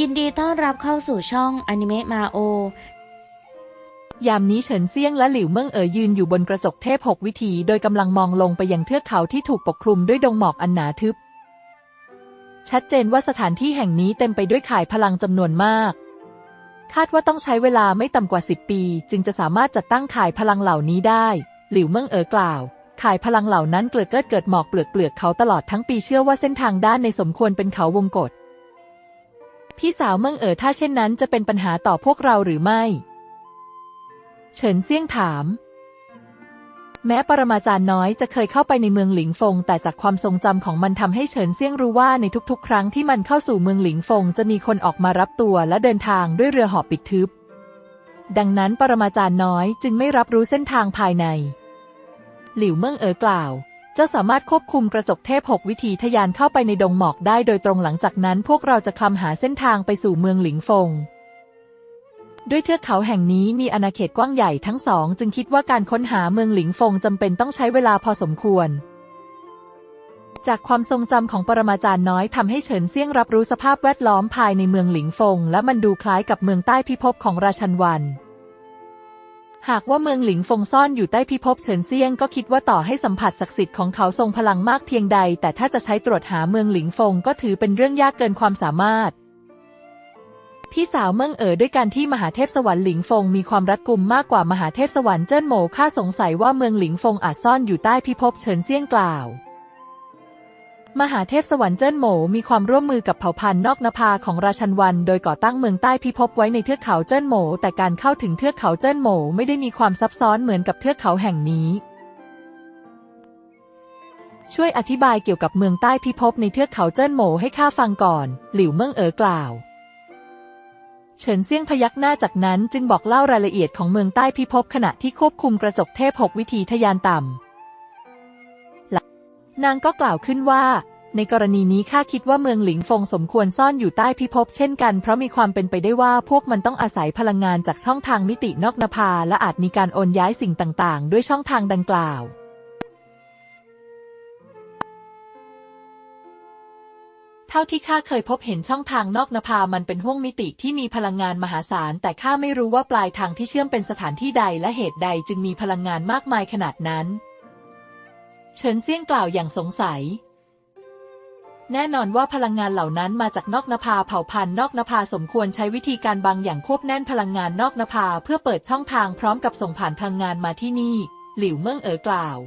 ยินดีต้อนรับเข้าสู่ช่องอนิเมะมาโอ ยามนี้เฉินเซียงและหลิวเมิ่งเอ๋อยืนอยู่บนกระจกเทพหกวิถีโดยกำลังมองลงไปยังเทือกเขาที่ถูกปกคลุมด้วยดงหมอกอันหนาทึบ ชัดเจนว่าสถานที่แห่งนี้เต็มไปด้วยข่ายพลังจำนวนมาก คาดว่าต้องใช้เวลาไม่ต่ำกว่าสิบปี จึงจะสามารถจัดตั้งข่ายพลังเหล่านี้ได้ หลิวเมิ่งเอ๋อกล่าวข่ายพลังเหล่านั้นเกลือเกิดเกิดหมอกเปลือกเปลือกเขาตลอดทั้งปีเชื่อว่าเส้นทางด้านในสมควรเป็นเขาวงกฏ พี่สาวเมิ่งเอ๋อถ้าเช่นนั้นจะเป็นปัญหาต่อพวกเราหรือไม่ เฉินเซี่ยงถาม แม้ปรมาจารย์น้อยจะเคยเข้าไปในเมืองหลิงฟง แต่จากความทรงจำของมันทำให้เฉินเซี่ยงรู้ว่าในทุกๆ ครั้งที่มันเข้าสู่เมืองหลิงฟง จะมีคนออกมารับตัวและเดินทางด้วยเรือหอบปิดทึบ ดังนั้นปรมาจารย์น้อยจึงไม่รับรู้เส้นทางภายใน หลิวเมิ่งเอ๋อกล่าว เจ้าสามารถควบคุมกระจกเทพหกวิธีทะยานเข้าไปในดงหมอกได้โดยตรงหลังจากนั้นพวกเราจะคลำหาเส้นทางไปสู่เมืองหลิงฟง ด้วยเทือกเขาแห่งนี้มีอาณาเขตกว้างใหญ่ทั้งสองจึงคิดว่าการค้นหาเมืองหลิงฟงจำเป็นต้องใช้เวลาพอสมควร จากความทรงจำของปรมาจารย์น้อยทำให้เฉินเซี่ยงรับรู้สภาพแวดล้อมภายในเมืองหลิงฟง และมันดูคล้ายกับเมืองใต้พิภพของราชันวัน หากว่าเมืองหลิงฟงซ่อนอยู่ใต้พิภพเฉินเซียงก็คิดว่าต่อให้สัมผัสศักดิ์สิทธิ์ของเขาทรงพลังมากเพียงใด แต่ถ้าจะใช้ตรวจหาเมืองหลิงฟงก็ถือเป็นเรื่องยากเกินความสามารถ พี่สาวเมืองเอ๋อด้วยการที่มหาเทพสวรรค์หลิงฟงมีความรัดกุมมากกว่ามหาเทพสวรรค์เจิ้นโหมข้าสงสัยว่าเมืองหลิงฟงอาจซ่อนอยู่ใต้พิภพเฉินเซียงกล่าว มหาเทพสวรรค์เจิ้นโหมมีความร่วมมือกับเผ่าพันธุ์นอกนภาของราชันวัน โดยก่อตั้งเมืองใต้พิภพไว้ในเทือกเขาเจิ้นโหมแต่การเข้าถึงเทือกเขาเจิ้นโหมไม่ได้มีความซับซ้อนเหมือนกับเทือกเขาแห่งนี้ ช่วยอธิบายเกี่ยวกับเมืองใต้พิภพในเทือกเขาเจิ้นโหมให้ข้าฟังก่อน หลิวเมิ่งเอ๋อกล่าวเฉินเซี่ยงพยักหน้าจากนั้นจึงบอกเล่ารายละเอียดของเมืองใต้พิภพขณะที่ควบคุมกระจกเทพหกวิธีทะยานต่ำ นางก็กล่าวขึ้นว่า ในกรณีนี้ข้าคิดว่าเมืองหลิงฟงสมควรซ่อนอยู่ใต้พิภพเช่นกัน เพราะมีความเป็นไปได้ว่าพวกมันต้องอาศัยพลังงานจากช่องทางมิตินอกนภา และอาจมีการโอนย้ายสิ่งต่างๆ ด้วยช่องทางดังกล่าวเท่าที่ข้าเคยพบเห็นช่องทางนอกนภา มันเป็นห้วงมิติที่มีพลังงานมหาศาล แต่ข้าไม่รู้ว่าปลายทางที่เชื่อมเป็นสถานที่ใดและเหตุใดจึงมีพลังงานมากมายขนาดนั้น เฉินเซี่ยงกล่าวอย่างสงสัย แน่นอนว่าพลังงานเหล่านั้นมาจากนอกนภาเผ่าพันธุ์นอกนภาสมควรใช้วิธีการบางอย่างควบแน่นพลังงานนอกนภาเพื่อเปิดช่องทางพร้อมกับส่งผ่านพลังงานมาที่นี่ หลิวเมิ่งเอ๋อกล่าว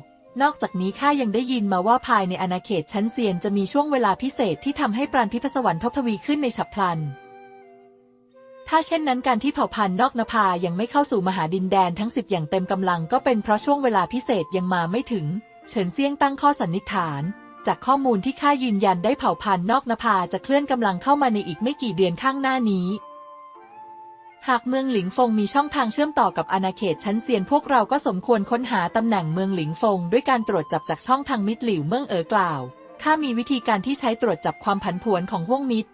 นอกจากนี้ข้ายังได้ยินมาว่าภายในอาณาเขตชั้นเซียนจะมีช่วงเวลาพิเศษที่ทำให้ปราณพิพสวรรค์ทบทวีขึ้นในฉับพลันถ้าเช่นนั้นการที่เผ่าพันธุ์นอกนภายังไม่เข้าสู่มหาดินแดนทั้งสิบอย่างเต็มกำลังก็เป็นเพราะช่วงเวลาพิเศษยังมาไม่ถึง เฉินเซียงตั้งข้อสันนิษฐาน จากข้อมูลที่ข้ายืนยันได้เผ่าพันธุ์นอกนภาจะเคลื่อนกำลังเข้ามาในอีกไม่กี่เดือนข้างหน้านี้ หากเมืองหลิงฟงมีช่องทางเชื่อมต่อกับอาณาเขตชั้นเซียนพวกเราก็สมควรค้นหาตำแหน่งเมืองหลิงฟง ด้วยการตรวจจับจากช่องทางมิดหลิวเมืองเอ๋อกล่าวข้ามีวิธีการที่ใช้ตรวจจับความผันผวนของห้วงมิด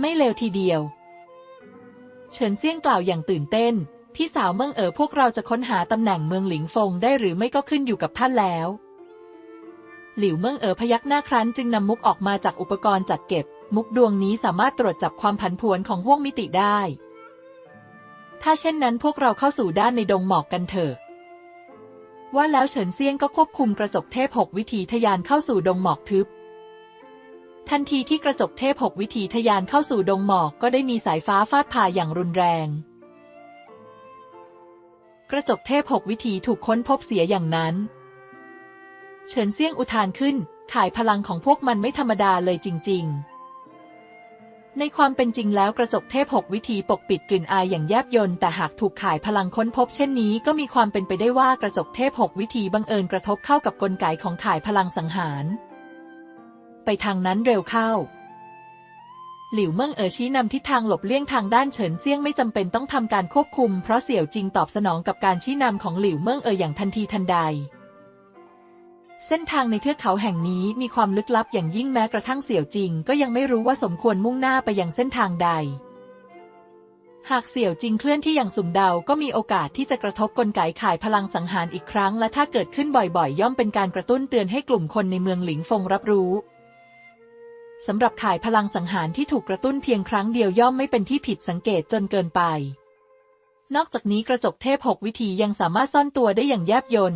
ไม่เลวทีเดียว เฉินเซียงกล่าวอย่างตื่นเต้น พี่สาวเมืองเอ๋อพวกเราจะค้นหาตำแหน่งเมืองหลิงฟงได้หรือไม่ก็ขึ้นอยู่กับท่านแล้ว หลิวเมืองเอ๋อพยักหน้าครั้นจึงนำมุกออกมาจากอุปกรณ์จัดเก็บ มุกดวงนี้สามารถตรวจจับความผันผวนของห้วงมิติได้ ถ้าเช่นนั้นพวกเราเข้าสู่ด้านในดงหมอกกันเถอะ ว่าแล้วเฉินเซียงก็ควบคุมกระจกเทพหกวิถีทะยานเข้าสู่ดงหมอกทึบทันทีที่กระจกเทพหกวิถีทะยานเข้าสู่ดงหมอกก็ได้มีสายฟ้าฟาดผ่าอย่างรุนแรง กระจกเทพหกวิถีถูกค้นพบเสียอย่างนั้น เฉินเซี่ยงอุทานขึ้น ขายพลังของพวกมันไม่ธรรมดาเลยจริง ๆ ในความเป็นจริงแล้วกระจกเทพหกวิธีปกปิดกลิ่นอายอย่างแยบยลแต่หากถูกขายพลังค้นพบเช่นนี้ ก็มีความเป็นไปได้ว่ากระจกเทพหกวิธีบังเอิญกระทบเข้ากับกลไกของขายพลังสังหาร ไปทางนั้นเร็วเข้า หลิวเมิ่งเอ๋อชี้นำทิศทางหลบเลี่ยงทางด้านเฉินเซี่ยงไม่จำเป็นต้องทำการควบคุม เพราะเสี่ยวจริงตอบสนองกับการชี้นำของหลิวเมิ่งเอ๋ออย่างทันทีทันใด เส้นทางในเทือกเขาแห่งนี้มีความลึกลับอย่างยิ่งแม้กระทั่งเสี่ยวจริง ก็ยังไม่รู้ว่าสมควรมุ่งหน้าไปยังเส้นทางใด หากเสี่ยวจริงเคลื่อนที่อย่างสุ่มเดา ก็มีโอกาสที่จะกระทบกลไกข่ายพลังสังหารอีกครั้ง และถ้าเกิดขึ้นบ่อยๆ ย่อมเป็นการกระตุ้นเตือนให้กลุ่มคนในเมืองหลิงฟงรับรู้ สำหรับข่ายพลังสังหารที่ถูกกระตุ้นเพียงครั้งเดียวย่อมไม่เป็นที่ผิดสังเกตจนเกินไป นอกจากนี้กระจกเทพหกวิธียังสามารถซ่อนตัวได้อย่างแยบยล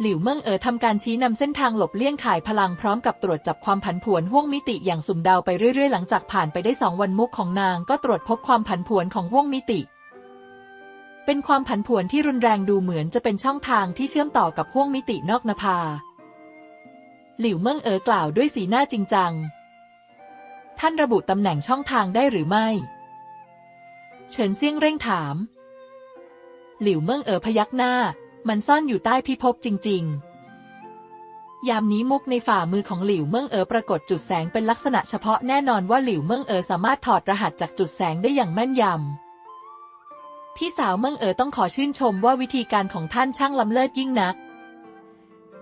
หลิวเมิงเอ๋อทำการชี้นำเส้นทางหลบเลี่ยงข่ายพลังพร้อมกับตรวจจับความผันผวนห่วงมิติอย่างสุ่มเดาไปเรื่อยๆ หลังจากผ่านไปได้สองวันมุกของนางก็ตรวจพบความผันผวนของห่วงมิติ เป็นความผันผวนที่รุนแรงดูเหมือนจะเป็นช่องทางที่เชื่อมต่อกับห่วงมิตินอกนภา หลิวเมิงเอ๋อกล่าวด้วยสีหน้าจริงจัง ท่านระบุตำแหน่งช่องทางได้หรือไม่ เฉินเซี่ยงเร่งถาม หลิวเมิงเอ๋อพยักหน้า มันซ่อนอยู่ใต้พิภพจริง ๆ ยามนี้มุกในฝ่ามือของหลิวเมิงเอ๋อปรากฏจุดแสงเป็นลักษณะเฉพาะแน่นอนว่าหลิวเมิงเอ๋อสามารถถอดรหัสจากจุดแสงได้อย่างแม่นยำ พี่สาวเมิงเอ๋อต้องขอชื่นชมว่าวิธีการของท่านช่างล้ำเลิศยิ่งนัก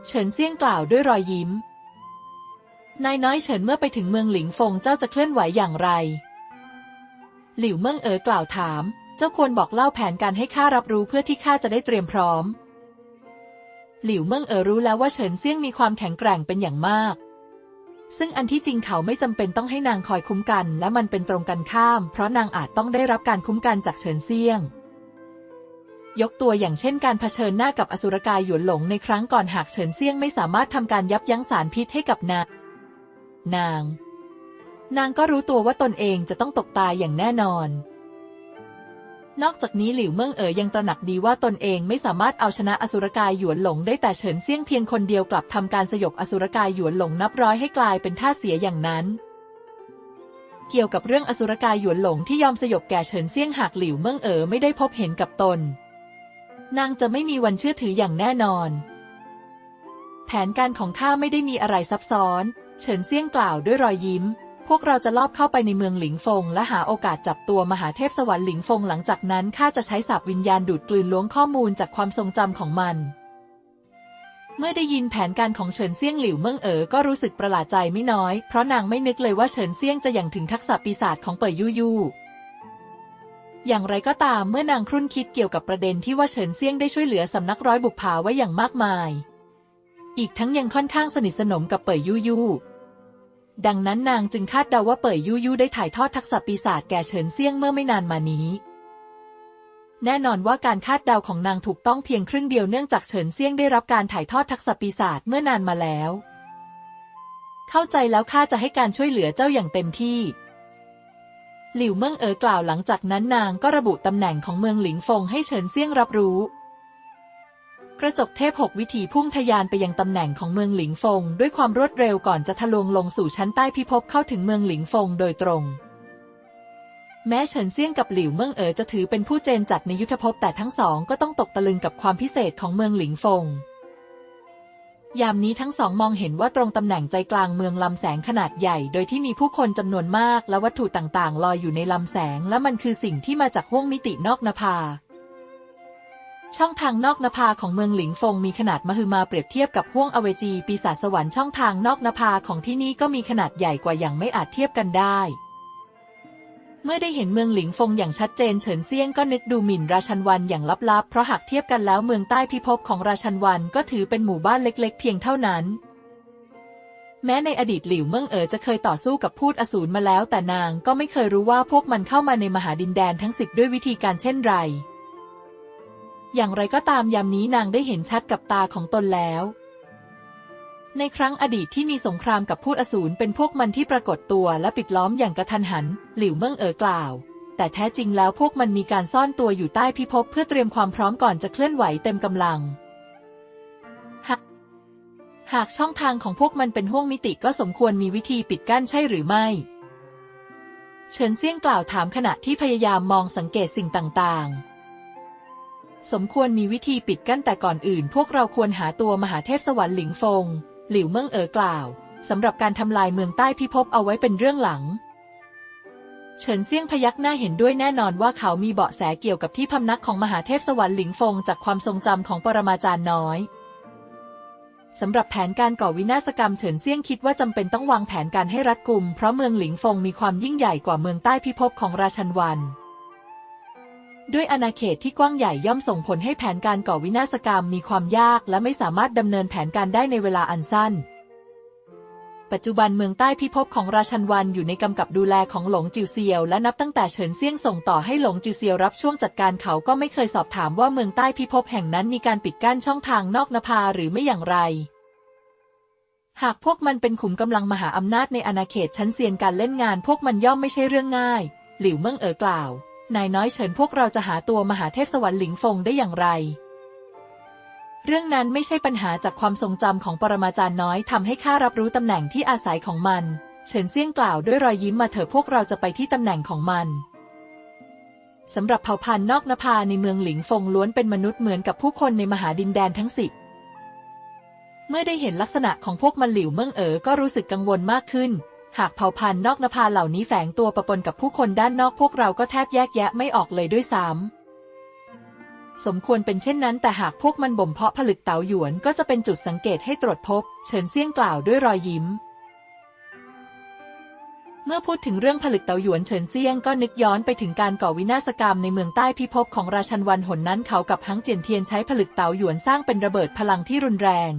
เฉินเซี่ยงกล่าวด้วยรอยยิ้ม นายน้อยเฉินเมื่อไปถึงเมืองหลิงฟงเจ้าจะเคลื่อนไหวอย่างไร หลิวเมิงเอ๋อกล่าวถาม เจ้าควรบอกเล่าแผนการให้ข้ารับรู้เพื่อที่ข้าจะได้เตรียมพร้อม หลิวเมิงเอ๋อรู้แล้วว่าเฉินเซี่ยงมีความแข็งแกร่งเป็นอย่างมาก ซึ่งอันที่จริงเขาไม่จำเป็นต้องให้นางคอยคุ้มกัน และมันเป็นตรงกันข้าม เพราะนางอาจต้องได้รับการคุ้มกันจากเฉินเซี่ยง ยกตัวอย่างเช่นการเผชิญหน้ากับอสุรกายหยวนหลงในครั้งก่อนหากเฉินเซี่ยงไม่สามารถทำการยับยั้งสารพิษให้กับนางนาง นางก็รู้ตัวว่าตนเองจะต้องตกตายอย่างแน่นอน นอกจากนี้หลิวเมิงเอ๋อยังตระหนักดีว่าตนเองไม่สามารถเอาชนะอสุรกายหยวนหลงได้แต่เฉินเซี่ยงเพียงคนเดียวกลับทำการสยบอสุรกายหยวนหลงนับร้อยให้กลายเป็นท่าเสียอย่างนั้นเกี่ยวกับเรื่องอสุรกายหยวนหลงที่ยอมสยบแก่เฉินเซี่ยงหากหลิวเมิงเอ๋อไม่ได้พบเห็นกับตน นางจะไม่มีวันเชื่อถืออย่างแน่นอน แผนการของข้าไม่ได้มีอะไรซับซ้อน เฉินเซี่ยงกล่าวด้วยรอยยิ้ม พวกเราจะลอบเข้าไปในเมืองหลิงฟง และหาโอกาสจับตัวมหาเทพสวรรค์หลิงฟงหลังจากนั้นข้าจะใช้สับวิญญาณดูดกลืนล้วงข้อมูลจากความทรงจำของมันเมื่อได้ยินแผนการของเฉินเซี่ยงหลิวเมิงเอ๋อก็รู้สึกประหลาดใจไม่น้อย เพราะนางไม่นึกเลยว่าเฉินเซี่ยงจะอย่างถึงทักษะปีศาจของเป่ยยู่ยู่ อย่างไรก็ตามเมื่อนางครุ่นคิดเกี่ยวกับประเด็นที่ว่าเฉินเซี่ยงได้ช่วยเหลือสำนักร้อยบุปผาไว้อย่างมากมาย อีกทั้งยังค่อนข้างสนิทสนมกับเป่ยยู่ยู่ดังนั้นนางจึงคาดเดาว่าเป่ยยู่ยู่ได้ถ่ายทอดทักษะปีศาจแก่เฉินเซี่ยงเมื่อไม่นานมานี้ แน่นอนว่าการคาดเดาของนางถูกต้องเพียงครึ่งเดียวเนื่องจากเฉินเซี่ยงได้รับการถ่ายทอดทักษะปีศาจเมื่อนานมาแล้ว เข้าใจแล้วข้าจะให้การช่วยเหลือเจ้าอย่างเต็มที่ หลิวเมิงเอ๋อกล่าวหลังจากนั้นนางก็ระบุตำแหน่งของเมืองหลิงฟงให้เฉินเซี่ยงรับรู้ กระจกเทพหกวิถีพุ่งทะยานไปยังตำแหน่งของเมืองหลิงฟง ด้วยความรวดเร็วก่อนจะทะลวงลงสู่ชั้นใต้พิภพเข้าถึงเมืองหลิงฟงโดยตรง แม้เฉินเซี่ยงกับหลิวเมิงเอ๋อจะถือเป็นผู้เจนจัดในยุทธภพแต่ทั้งสองก็ต้องตกตะลึงกับความพิเศษของเมืองหลิงฟง ยามนี้ทั้งสองมองเห็นว่าตรงตำแหน่งใจกลางเมืองลำแสงขนาดใหญ่ โดยที่มีผู้คนจำนวนมากและวัตถุต่างๆ ลอยอยู่ในลำแสง และมันคือสิ่งที่มาจากห้วงมิตินอกนภา ช่องทางนอกนภาของเมืองหลิงฟงมีขนาดมหึมาเปรียบเทียบกับห้วงอเวจีปีศาจสวรรค์ช่องทางนอกนภาของที่นี่ก็มีขนาดใหญ่กว่าอย่างไม่อาจเทียบกันได้ เมื่อได้เห็นเมืองหลิงฟงอย่างชัดเจนเฉินเซียงก็นึกดูหมิ่นราชันวันอย่างลับๆ เพราะหากเทียบกันแล้วเมืองใต้พิภพของราชันวันก็ถือเป็นหมู่บ้านเล็ก ๆ เพียงเท่านั้น แม้ในอดีตหลิวเมิงเอ๋อจะเคยต่อสู้กับพูดอสูรมาแล้ว แต่นางก็ไม่เคยรู้ว่าพวกมันเข้ามาในมหาดินแดนทั้งสิบด้วยวิธีการเช่นไร อย่างไรก็ตามยามนี้นางได้เห็นชัดกับตาของตนแล้ว ในครั้งอดีตที่มีสงครามกับพูดอสูรเป็นพวกมันที่ปรากฏตัวและปิดล้อมอย่างกระทันหัน หลิวเมิงเอ๋อกล่าว แต่แท้จริงแล้วพวกมันมีการซ่อนตัวอยู่ใต้พิภพเพื่อเตรียมความพร้อมก่อนจะเคลื่อนไหวเต็มกำลังหากหากช่องทางของพวกมันเป็นห้วงมิติก็สมควรมีวิธีปิดกั้นใช่หรือไม่ เฉินเซี่ยงกล่าวถามขณะที่พยายามมองสังเกตสิ่งต่างๆสมควรมีวิธีปิดกั้นแต่ก่อนอื่น พวกเราควรหาตัวมหาเทพสวรรค์หลิงฟง หลิวเมิงเอ๋อกล่าวสำหรับการทำลายเมืองใต้พิภพเอาไว้เป็นเรื่องหลัง เฉินเซี่ยงพยักหน้าเห็นด้วยแน่นอนว่าเขามีเบาะแสเกี่ยวกับที่พำนักของมหาเทพสวรรค์หลิงฟงจากความทรงจำของปรมาจารย์น้อยสำหรับแผนการก่อวินาศกรรมเฉินเซี่ยงคิดว่าจำเป็นต้องวางแผนการให้รัดกุม เพราะเมืองหลิงฟงมีความยิ่งใหญ่กว่าเมืองใต้พิภพของราชันวัน ด้วยอาณาเขตที่กว้างใหญ่ย่อมส่งผลให้แผนการก่อวินาศกรรมมีความยากและไม่สามารถดำเนินแผนการได้ในเวลาอันสั้น ปัจจุบันเมืองใต้พิภพของราชันวันอยู่ในกำกับดูแลของหลงจิวเซียว และนับตั้งแต่เฉินเซี่ยงส่งต่อให้หลงจิวเซียวรับช่วงจัดการเขาก็ไม่เคยสอบถามว่าเมืองใต้พิภพแห่งนั้นมีการปิดกั้นช่องทางนอกนภาหรือไม่อย่างไรหากพวกมันเป็นขุมกำลังมหาอำนาจในอาณาเขตชั้นเซียนการเล่นงาน พวกมันย่อมไม่ใช่เรื่องง่าย หลิวเมิ่งเอ๋อกล่าว นายน้อยเฉินพวกเราจะหาตัวมหาเทพสวรรค์หลิงฟงได้อย่างไร เรื่องนั้นไม่ใช่ปัญหาจากความทรงจำของปรมาจารย์น้อยทำให้ข้ารับรู้ตำแหน่งที่อาศัยของมัน เฉินเซี่ยงกล่าวด้วยรอยยิ้มมาเถอะพวกเราจะไปที่ตำแหน่งของมันสำหรับเผ่าพันธุ์นอกนภาในเมืองหลิงฟงล้วนเป็นมนุษย์เหมือนกับผู้คนในมหาดินแดนทั้งสิบเมื่อได้เห็นลักษณะของพวกมันหลิวเมิ่งเอ๋อก็รู้สึกกังวลมากขึ้น หากเผ่าพันธุ์นอกนภาเหล่านี้แฝงตัวประปนกับผู้คนด้านนอกพวกเราก็แทบแยกแยะไม่ออกเลยด้วยซ้ำสมควรเป็นเช่นนั้น แต่หากพวกมันบ่มเพาะผลึกเต๋าหยวนก็จะเป็นจุดสังเกตให้ตรวจพบ เฉินเซี่ยงกล่าวด้วยรอยยิ้ม เมื่อพูดถึงเรื่องผลึกเต๋าหยวนเฉินเซี่ยงก็นึกย้อนไปถึงการก่อวินาศกรรมในเมืองใต้พิภพของราชันวันหนนั้นเขากับฮังเจียนเทียนใช้ผลึกเต๋าหยวนสร้างเป็นระเบิดพลังที่รุนแรง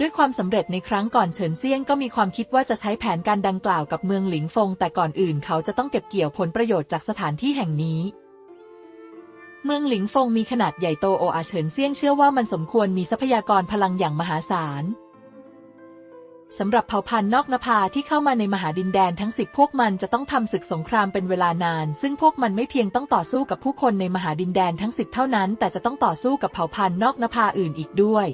ด้วยความสำเร็จในครั้งก่อนเฉินเซียงก็มีความคิดว่าจะใช้แผนการดังกล่าวกับเมืองหลิงฟง แต่ก่อนอื่นเขาจะต้องเก็บเกี่ยวผลประโยชน์จากสถานที่แห่งนี้ เมืองหลิงฟงมีขนาดใหญ่โตโออาเฉินเซียงเชื่อว่ามันสมควรมีทรัพยากรพลังอย่างมหาศาลสำหรับเผ่าพันธุ์นอกนภาที่เข้ามาในมหาดินแดนทั้งสิบพวกมันจะต้องทำศึกสงครามเป็นเวลานาน ซึ่งพวกมันไม่เพียงต้องต่อสู้กับผู้คนในมหาดินแดนทั้งสิบเท่านั้น แต่จะต้องต่อสู้กับเผ่าพันธุ์นอกนภาอื่นอีกด้วย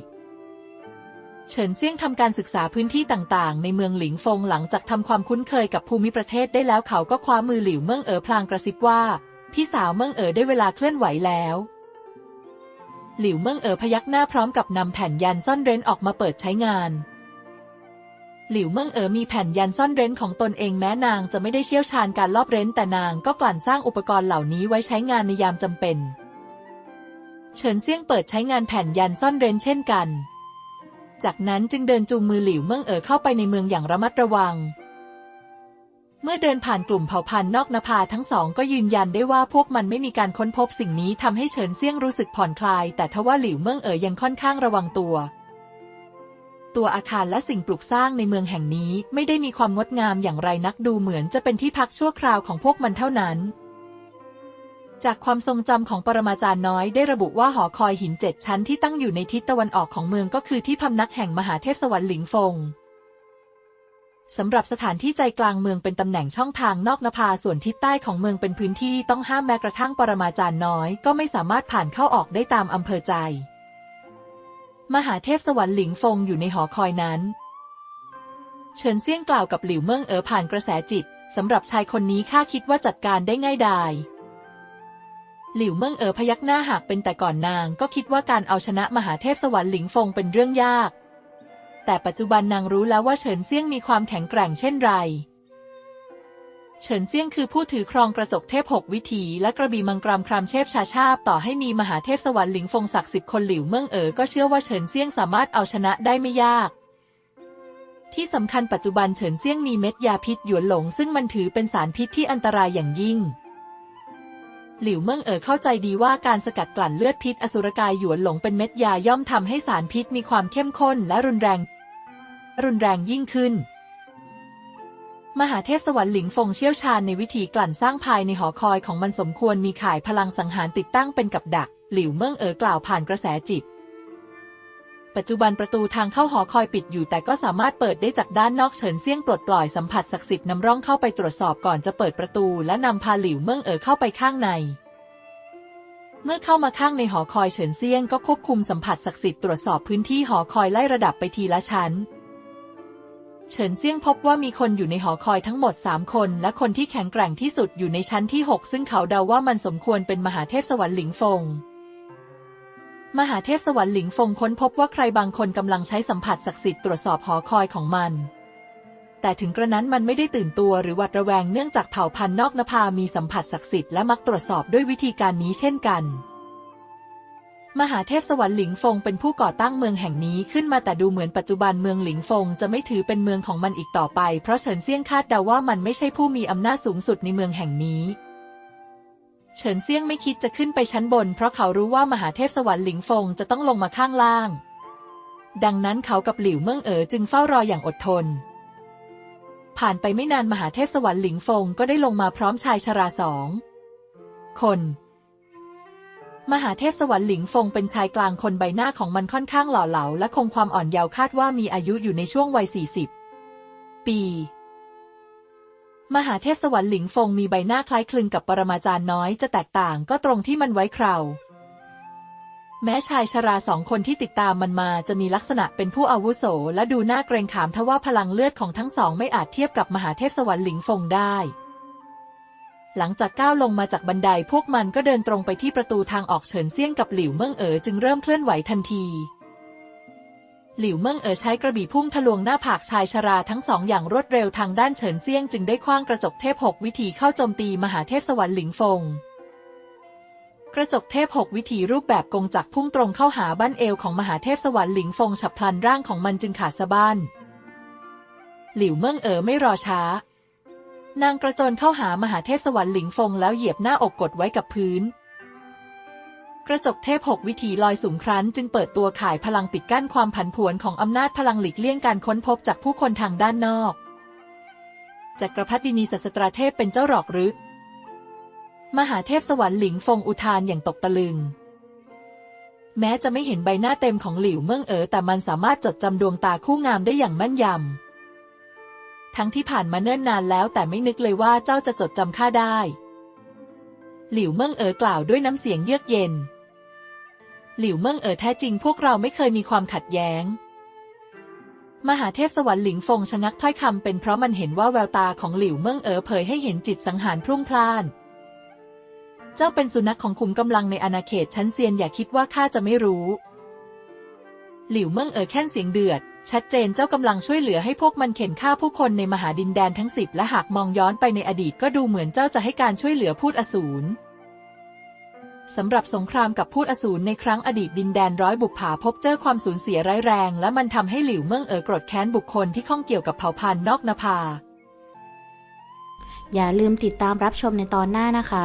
เฉินเซี่ยงทำการศึกษาพื้นที่ต่างๆ ในเมืองหลิงฟงหลังจากทำความคุ้นเคยกับภูมิประเทศได้แล้วเขาก็คว้ามือหลิวเมิ่งเอ๋อพลางกระซิบว่า พี่สาวเมิ่งเอ๋อได้เวลาเคลื่อนไหวแล้ว หลิวเมิ่งเอ๋อพยักหน้าพร้อมกับนำแผ่นยันซ่อนเร้นออกมาเปิดใช้งาน หลิวเมิ่งเอ๋อมีแผ่นยันซ่อนเร้นของตนเองแม้นางจะไม่ได้เชี่ยวชาญการลอบเร้นแต่นางก็กลั่นสร้างอุปกรณ์เหล่านี้ไว้ใช้งานในยามจำเป็น เฉินเซี่ยงเปิดใช้งานแผ่นยันซ่อนเร้นเช่นกัน จากนั้นจึงเดินจูงมือหลิวเมิ่งเอ๋อเข้าไปในเมืองอย่างระมัดระวัง เมื่อเดินผ่านกลุ่มเผ่าพันธุ์นอกนภาทั้งสองก็ยืนยันได้ว่าพวกมันไม่มีการค้นพบสิ่งนี้ทำให้เฉินเซี่ยงรู้สึกผ่อนคลาย แต่ทว่าหลิวเมิ่งเอ๋อยังค่อนข้างระวังตัว ตัวอาคารและสิ่งปลูกสร้างในเมืองแห่งนี้ไม่ได้มีความงดงามอย่างไรนักดูเหมือนจะเป็นที่พักชั่วคราวของพวกมันเท่านั้น จากความทรงจำของปรมาจารย์น้อยได้ระบุว่าหอคอยหินเจ็ดชั้นที่ตั้งอยู่ในทิศตะวันออกของเมืองก็คือที่พำนักแห่งมหาเทพสวรรค์หลิงฟงสำหรับสถานที่ใจกลางเมืองเป็นตำแหน่งช่องทางนอกนภาส่วนทิศใต้ของเมืองเป็นพื้นที่ต้องห้ามแม้กระทั่งปรมาจารย์น้อย ก็ไม่สามารถผ่านเข้าออกได้ตามอำเภอใจ มหาเทพสวรรค์หลิงฟงอยู่ในหอคอยนั้นเฉินเซี่ยงกล่าวกับหลิวเมิ่งเอ๋อผ่านกระแสจิตสำหรับชายคนนี้ข้าคิดว่าจัดการได้ง่ายดาย หลิวเมิ่งเอ๋อพยักหน้าหากเป็นแต่ก่อนนางก็คิดว่าการเอาชนะมหาเทพสวรรค์หลิงฟงเป็นเรื่องยาก แต่ปัจจุบันนางรู้แล้วว่าเฉินเซี่ยงมีความแข็งแกร่งเช่นไร เฉินเซี่ยงคือผู้ถือครองกระจกเทพหกวิถีและกระบี่มังกรามครามเชฟชาชาบต่อให้มีมหาเทพสวรรค์หลิงฟงศักดิ์สิบคนหลิวเมิ่งเอ๋อก็เชื่อว่าเฉินเซี่ยงสามารถเอาชนะได้ไม่ยากที่สำคัญปัจจุบันเฉินเซี่ยงมีเม็ดยาพิษหยวนหลงซึ่งมันถือเป็นสารพิษที่อันตรายอย่างยิ่ง หลิวเมิ่งเอ๋อเข้าใจดีว่าการสกัดกลั่นเลือดพิษอสุรกายหยวนหลงเป็นเม็ดยาย่อมทำให้สารพิษมีความเข้มข้นและรุนแรง รุนแรงยิ่งขึ้น มหาเทพสวรรค์หลิงฟงเชี่ยวชาญในวิธีกลั่นสร้างภายในหอคอยของมันสมควรมีข่ายพลังสังหารติดตั้งเป็นกับดัก หลิวเมิ่งเอ๋อกล่าวผ่านกระแสจิต ปัจจุบันประตูทางเข้าหอคอยปิดอยู่แต่ก็สามารถเปิดได้จากด้านนอกเฉินเซี่ยงปลดปล่อยสัมผัสศักดิ์สิทธิ์นำร่องเข้าไปตรวจสอบก่อนจะเปิดประตูและนำพาหลิวเมิ่งเอ๋อเข้าไปข้างใน เมื่อเข้ามาข้างในหอคอยเฉินเซี่ยงก็ควบคุมสัมผัสศักดิ์สิทธิ์ตรวจสอบพื้นที่หอคอยไล่ระดับไปทีละชั้นเฉินเซี่ยงพบว่ามีคนอยู่ในหอคอยทั้งหมด 3 คน และคนที่แข็งแกร่งที่สุดอยู่ในชั้นที่ 6 ซึ่งเขาเดาว่ามันสมควรเป็นมหาเทพสวรรค์หลิงฟง มหาเทพสวรรค์หลิงฟงค้นพบว่าใครบางคนกำลังใช้สัมผัสศักดิ์สิทธิ์ตรวจสอบหอคอยของมัน แต่ถึงกระนั้นมันไม่ได้ตื่นตัวหรือหวัดระแวงเนื่องจากเผ่าพันธุ์นอกนภามีสัมผัสศักดิ์สิทธิ์และมักตรวจสอบด้วยวิธีการนี้เช่นกัน มหาเทพสวรรค์หลิงฟงเป็นผู้ก่อตั้งเมืองแห่งนี้ขึ้นมาแต่ดูเหมือนปัจจุบันเมืองหลิงฟงจะไม่ถือเป็นเมืองของมันอีกต่อไป เพราะเฉินเซี่ยงคาดเดาว่ามันไม่ใช่ผู้มีอำนาจสูงสุดในเมืองแห่งนี้ เฉินเซี่ยงไม่คิดจะขึ้นไปชั้นบน เพราะเขารู้ว่ามหาเทพสวรรค์หลิงฟงจะต้องลงมาข้างล่าง ดังนั้นเขากับหลิวเมิ่งเอ๋อจึงเฝ้ารออย่างอดทน ผ่านไปไม่นานมหาเทพสวรรค์หลิงฟงก็ได้ลงมาพร้อมชายชราสองคน มหาเทพสวรรค์หลิงฟงเป็นชายกลางคนใบหน้าของมันค่อนข้างหล่อเหลา และคงความอ่อนเยาว์คาดว่ามีอายุอยู่ในช่วงวัย40 ปี มหาเทพสวรรค์หลิงฟงมีใบหน้าคล้ายคลึงกับปรมาจารย์น้อยจะแตกต่างก็ตรงที่มันไว้เคราแม้ชายชราสองคนที่ติดตามมันมาจะมีลักษณะเป็นผู้อาวุโส และดูน่าเกรงขามทว่าพลังเลือดของทั้งสองไม่อาจเทียบกับมหาเทพสวรรค์หลิงฟงได้ หลังจากก้าวลงมาจากบันไดพวกมันก็เดินตรงไปที่ประตูทางออกเฉินเซี่ยงกับหลิวเมิ่งเอ๋อจึงเริ่มเคลื่อนไหวทันที หลิวเมิ่งเอ๋อใช้กระบี่พุ่งทะลวงหน้าผากชายชราทั้งสองอย่างรวดเร็วทางด้านเฉินเซียงจึงได้คว้างกระจกเทพหกวิธีเข้าโจมตีมหาเทพสวรรค์หลิงฟง กระจกเทพหกวิธีรูปแบบกงจักพุ่งตรงเข้าหาบั้นเอวของมหาเทพสวรรค์หลิงฟงฉับพลันร่างของมันจึงขาดสะบั้นหลิวเมิ่งเอ๋อไม่รอช้า นางกระโจนเข้าหามหาเทพสวรรค์หลิงฟงแล้วเหยียบหน้าอกกดไว้กับพื้น กระจกเทพหกวิถีลอยสูงครั้น จึงเปิดตัวขายพลังปิดกั้นความผันผวนของอำนาจพลังหลีกเลี่ยงการค้นพบจากผู้คนทางด้านนอก จักรพรรดินีสัสตราเทพเป็นเจ้าหรอกหรือ มหาเทพสวรรค์หลิงฟงอุทานอย่างตกตะลึง แม้จะไม่เห็นใบหน้าเต็มของหลิวเมิ่งเอ๋อแต่มันสามารถจดจำดวงตาคู่งามได้อย่างแม่นยำ ทั้งที่ผ่านมาเนิ่นนานแล้วแต่ไม่นึกเลยว่าเจ้าจะจดจำข้าได้ หลิวเมิ่งเอ๋อกล่าวด้วยน้ำเสียงเยือกเย็น หลิวเมิ่งเอ๋อแท้จริงพวกเราไม่เคยมีความขัดแย้ง มหาเทพสวรรค์หลิงฟงชะงักถ้อยคำเป็นเพราะมันเห็นว่าแววตาของหลิวเมิ่งเอ๋อเผยให้เห็นจิตสังหารพรุ่งพล่าน เจ้าเป็นสุนัขของขุมกำลังในอาณาเขตชั้นเซียนอย่าคิดว่าข้าจะไม่รู้ หลิวเมิ่งเอ๋อแค่นเสียงเดือด ชัดเจนเจ้ากำลังช่วยเหลือให้พวกมันเข็นฆ่าผู้คนในมหาดินแดนทั้งสิบและหากมองย้อนไปในอดีตก็ดูเหมือนเจ้าจะให้การช่วยเหลือพูดอสูร สำหรับสงครามกับพูดอสูรในครั้งอดีตดินแดนร้อยบุกผาพบเจอความสูญเสียร้ายแรง และมันทำให้หลิวเมืองเอ๋อโกรธแค้นบุคคลที่ข้องเกี่ยวกับเผ่าพันธุ์นอกนภา อย่าลืมติดตามรับชมในตอนหน้านะคะ